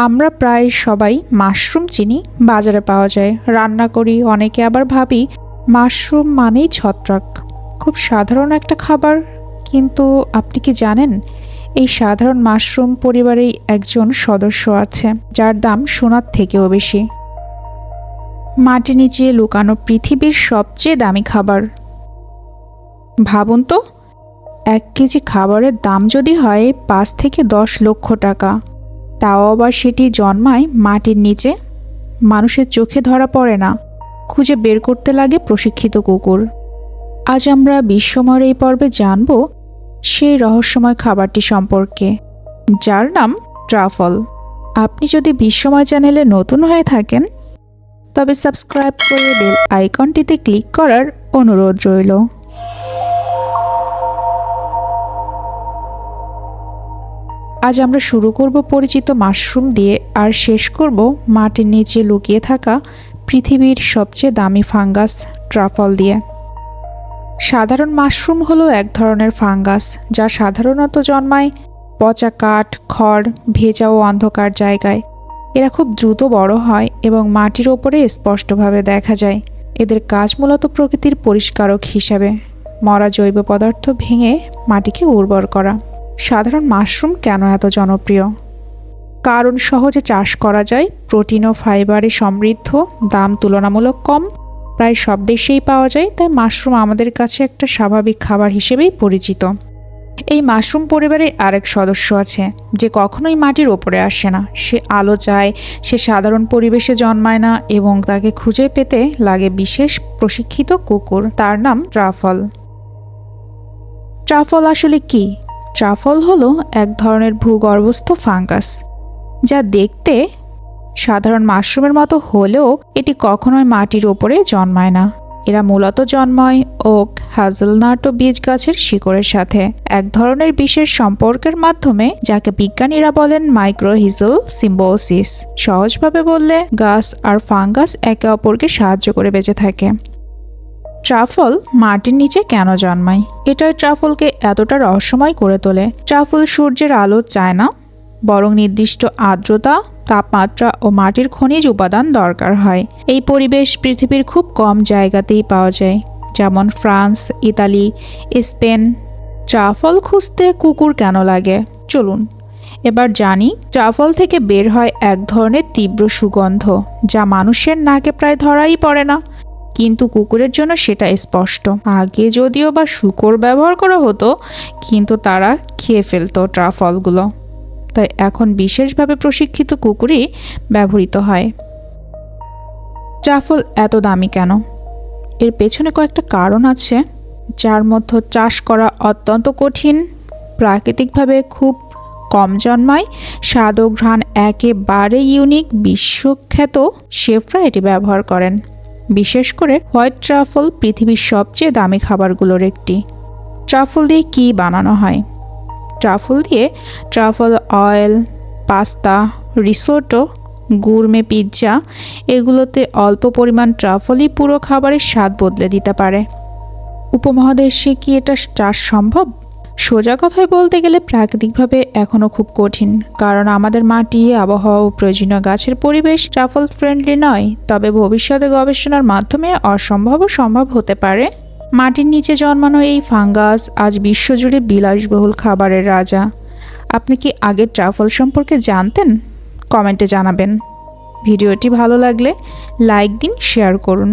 আমরা প্রায় সবাই মাশরুম চিনি বাজারে পাওয়া যায়। রান্না করি, অনেকে আবার ভাবি মাশরুম মানেই ছত্রাক। খুব সাধারণ একটা খাবার। কিন্তু আপনি কি জানেন, এই সাধারণ মাশরুম পরিবারেই একজন সদস্য আছে, যার দাম সোনার থেকেও বেশি। মাটি নিচে লুকানো পৃথিবীর সবচেয়ে দামি খাবার। ভাবুন তো, এক কেজি খাবারের দাম যদি হয় পাঁচ থেকে দশ লক্ষ টাকা। তাও আবার সেটি জন্মায় মাটির নিচে। মানুষের চোখে ধরা পড়ে না। খুঁজে বের করতে লাগে প্রশিক্ষিত কুকুর। আজ আমরা বিশ্বময়ের এই পর্বে জানব সেই রহস্যময় খাবারটি সম্পর্কে, যার নাম ট্রাফল। আপনি যদি বিশ্বময় চ্যানেলে নতুন হয়ে থাকেন, তবে সাবস্ক্রাইব করে বেল আইকনটিতে ক্লিক করার অনুরোধ রইল। আজ আমরা শুরু করব পরিচিত মাশরুম দিয়ে, আর শেষ করব মাটির নিচে লুকিয়ে থাকা পৃথিবীর সবচেয়ে দামি ফাঙ্গাস ট্রাফল দিয়ে। সাধারণ মাশরুম হলো এক ধরনের ফাঙ্গাস, যা সাধারণত জন্মায় পচা কাঠ, খড়, ভেজা ও অন্ধকার জায়গায়। এরা খুব দ্রুত বড় হয় এবং মাটির ওপরে স্পষ্টভাবে দেখা যায়। এদের কাজ মূলত প্রকৃতির পরিষ্কারক হিসাবে, মরা জৈব পদার্থ ভেঙে মাটিকে উর্বর করা। সাধারণ মাশরুম কেন এত জনপ্রিয়? কারণ সহজে চাষ করা যায়, প্রোটিন ও ফাইবারে সমৃদ্ধ, দাম তুলনামূলক কম, প্রায় সব দেশেই পাওয়া যায়, তাই মাশরুম আমাদের কাছে একটা স্বাভাবিক খাবার হিসেবেই পরিচিত। এই মাশরুম পরিবারে আরেক সদস্য আছে, যে কখনোই মাটির ওপরে আসে না। সে আলো চায়, সে সাধারণ পরিবেশে জন্মায় না এবং তাকে খুঁজে পেতে লাগে বিশেষ প্রশিক্ষিত কুকুর। তার নাম ট্রাফল। ট্রাফল আসলে কি? ট্রাফল হলো এক ধরনের ভূগর্ভস্থ ফাঙ্গাস, যা দেখতে সাধারণ মাশরুমের মতো হলেও এটি কখনোই মাটির ওপরে জন্মায় না। এরা মূলত জন্মায় ওক, হাজলনাট ও বীজ গাছের শিকড়ের সাথে। এক ধরনের বিশেষ সম্পর্কের মাধ্যমে, যাকে বিজ্ঞানীরা বলেন মাইক্রোহিজল সিম্বোসিস সহজভাবে বললে, গাছ আর ফাঙ্গাস একে অপরকে সাহায্য করে বেঁচে থাকে। ট্রাফল মাটির নিচে কেন জন্মায়? এটাই ট্রাফলকে এতটা রহস্যময় করে তোলে। ট্রাফল সূর্যের আলো চায় না, বরং নির্দিষ্ট আর্দ্রতা, তাপমাত্রা ও মাটির খনিজ উপাদান দরকার হয়। এই পরিবেশ পৃথিবীর খুব কম জায়গাতেই পাওয়া যায়, যেমন ফ্রান্স, ইতালি, স্পেন। ট্রাফল খুঁজতে কুকুর কেন লাগে? চলুন, এবার জানি ট্রাফল থেকে বের হয় এক ধরনের তীব্র সুগন্ধ, যা মানুষের নাকে প্রায় ধরাই পড়ে না। কিন্তু কুকুরের জন্য সেটা স্পষ্ট। আগে যদিও বা শুকর ব্যবহার করা হতো, কিন্তু তারা খেয়ে ফেলতো ট্রাফলগুলো। তাই এখন বিশেষভাবে প্রশিক্ষিত কুকুরই ব্যবহৃত হয়। ট্রাফল এত দামি কেন? এর পেছনে কয়েকটা কারণ আছে, যার মধ্যে চাষ করা অত্যন্ত কঠিন, প্রাকৃতিকভাবে খুব কম জন্মায় স্বাদ ও ঘ্রাণ একেবারে ইউনিক, বিশ্বখ্যাত শেফরা এটি ব্যবহার করেন। বিশেষ করে হোয়াইট ট্রাফল পৃথিবীর সবচেয়ে দামি খাবারগুলোর একটি। ট্রাফল দিয়ে কী বানানো হয়? ট্রাফল দিয়ে truffle oil, pasta risotto gourmet pizza এগুলোতে অল্প পরিমাণ ট্রাফলই পুরো খাবারের স্বাদ বদলে দিতে পারে। উপমহাদেশে কি এটা চাষ সম্ভব? সোজা কথায় বলতে গেলে প্রাকৃতিকভাবে এখনও খুব কঠিন। কারণ আমাদের মাটি, আবহাওয়া ও প্রয়োজনীয় গাছের পরিবেশ ট্রাফল ফ্রেন্ডলি নয়, তবে ভবিষ্যতে গবেষণার মাধ্যমে অসম্ভবও সম্ভব হতে পারে। মাটির নিচে জন্মানো এই ফাঙ্গাস আজ বিশ্বজুড়ে বিলাসবহুল খাবারের রাজা। আপনি কি আগের ট্রাফল সম্পর্কে জানতেন? কমেন্টে জানাবেন। ভিডিওটি ভালো লাগলে লাইক দিন, শেয়ার করুন।